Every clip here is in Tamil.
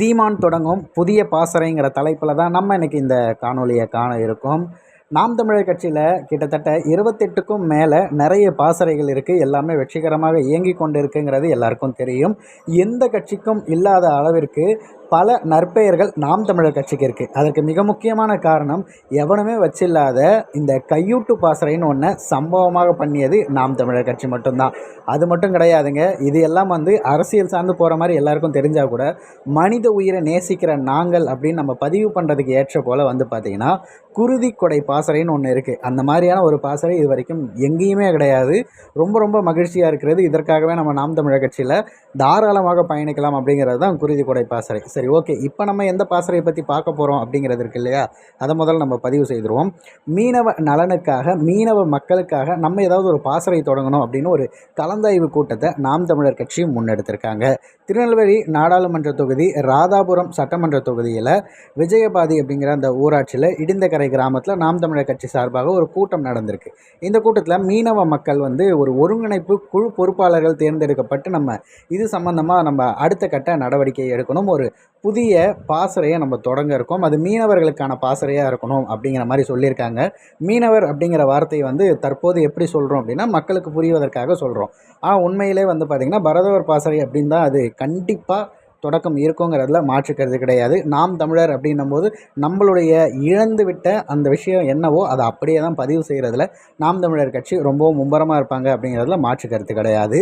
சீமான் தொடங்கும் புதிய பாசறைங்கிற தலைப்பில் தான் நம்ம இன்னைக்கு இந்த காணொலியை காண இருக்கோம். நாம் தமிழர் கட்சியில் கிட்டத்தட்ட இருபத்தெட்டுக்கும் மேலே நிறைய பாசறைகள் இருக்குது எல்லாமே வெற்றிகரமாக இயங்கி கொண்டு இருக்குங்கிறது எல்லாருக்கும் தெரியும். எந்த கட்சிக்கும் இல்லாத அளவிற்கு பல நற்பெயர்கள் நாம் தமிழர் கட்சிக்கு இருக்குது அதற்கு மிக முக்கியமான காரணம் எவனுமே வச்சில்லாத இந்த கையூட்டு பாசறைன்னு ஒன்று சம்பவமாக பண்ணியது நாம் தமிழர் கட்சி மட்டும்தான். அது மட்டும் கிடையாதுங்க இது எல்லாம் வந்து அரசியல் சார்ந்து போகிற மாதிரி எல்லாருக்கும் தெரிஞ்சால் கூட மனித உயிரை நேசிக்கிற நாங்கள் அப்படின்னு நம்ம பதிவு பண்ணுறதுக்கு ஏற்ற போல் வந்து பார்த்திங்கன்னா குருதி கொடை பாசறைன்னு ஒன்று இருக்குது அந்த மாதிரியான ஒரு பாசறை இது வரைக்கும் எங்கேயுமே கிடையாது. ரொம்ப ரொம்ப மகிழ்ச்சியாக இருக்கிறது. இதற்காகவே நம்ம நாம் தமிழர் கட்சியில் தாராளமாக பயணிக்கலாம் அப்படிங்கிறது தான் குருதி கொடை பாசறை. சரி ஓகே. இப்போ நம்ம எந்த பாசறையை பற்றி பார்க்க போகிறோம் அப்படிங்கிறது இருக்கு இல்லையா? அதை முதல்ல நம்ம பதிவு செய்திருவோம். மீனவ நலனுக்காக மீனவ மக்களுக்காக நம்ம ஏதாவது ஒரு பாசறை தொடங்கணும் அப்படின்னு ஒரு கலந்தாய்வு கூட்டத்தை நாம் தமிழர் கட்சியும் முன்னெடுத்திருக்காங்க. திருநெல்வேலி நாடாளுமன்ற தொகுதி ராதாபுரம் சட்டமன்ற தொகுதியில் விஜயபாதி அப்படிங்கிற அந்த ஊராட்சியில் இடிந்தக்கரை கிராமத்தில் நாம் தமிழர் கட்சி சார்பாக ஒரு கூட்டம் நடந்திருக்கு. இந்த கூட்டத்தில் மீனவ மக்கள் வந்து ஒரு ஒருங்கிணைப்பு குழு பொறுப்பாளர்கள் தேர்ந்தெடுக்கப்பட்டு நம்ம இது சம்மந்தமாக நம்ம அடுத்த கட்ட நடவடிக்கை எடுக்கணும். ஒரு புதிய பாசறையை நம்ம தொடங்க இருக்கோம். அது மீனவர்களுக்கான பாசறையாக இருக்கணும் அப்படிங்கிற மாதிரி சொல்லியிருக்காங்க. மீனவர் அப்படிங்கிற வார்த்தையை வந்து தற்போது எப்படி சொல்கிறோம் அப்படின்னா மக்களுக்கு புரிவதற்காக சொல்கிறோம் ஆனால் உண்மையிலே வந்து பார்த்திங்கன்னா பரதவர் பாசறை அப்படின்னு தான் அது கண்டிப்பாக தொடக்கம் இருக்குங்கிறதுல மாற்றுக்கிறது கிடையாது. நாம் தமிழர் அப்படின்னும் போது நம்மளுடைய இழந்து விட்ட அந்த விஷயம் என்னவோ அதை அப்படியே தான் பதிவு செய்கிறதுல நாம் தமிழர் கட்சி ரொம்பவும் மும்பரமாக இருப்பாங்க அப்படிங்கிறதுல மாற்று கருத்து கிடையாது.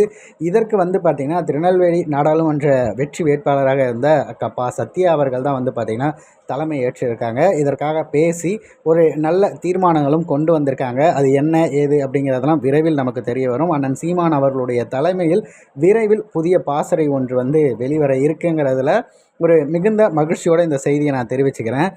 இதற்கு வந்து பார்த்திங்கன்னா திருநெல்வேலி நாடாளுமன்ற வெற்றி வேட்பாளராக இருந்த கப்பா சத்யா அவர்கள் தான் வந்து பார்த்திங்கன்னா தலைமை ஏற்றிருக்காங்க. இதற்காக பேசி ஒரு நல்ல தீர்மானங்களும் கொண்டு வந்திருக்காங்க. அது என்ன ஏது அப்படிங்கிறதெல்லாம் விரைவில் நமக்கு தெரிய வரும். அண்ணன் சீமான் அவர்களுடைய தலைமையில் விரைவில் புதிய பாசறை ஒன்று வந்து வெளிவர அப்படிங்கிறதுல ஒரு மிகுந்த மகிழ்ச்சியோடு இந்த செய்தியை நான் தெரிவிச்சுக்கிறேன்.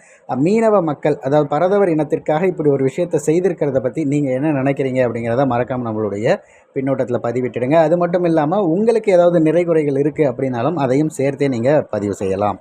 மீனவ மக்கள் அதாவது பரதவர் இனத்திற்காக இப்படி ஒரு விஷயத்தை செய்திருக்கிறத பற்றி நீங்கள் என்ன நினைக்கிறீங்க அப்படிங்கிறத மறக்காமல் நம்மளுடைய பின்னோட்டத்தில் பதிவிட்டுடுங்க. அது மட்டும் இல்லாமல் உங்களுக்கு ஏதாவது நிறைகுறைகள் இருக்குது அப்படின்னாலும் அதையும் சேர்த்தே நீங்கள் பதிவு செய்யலாம்.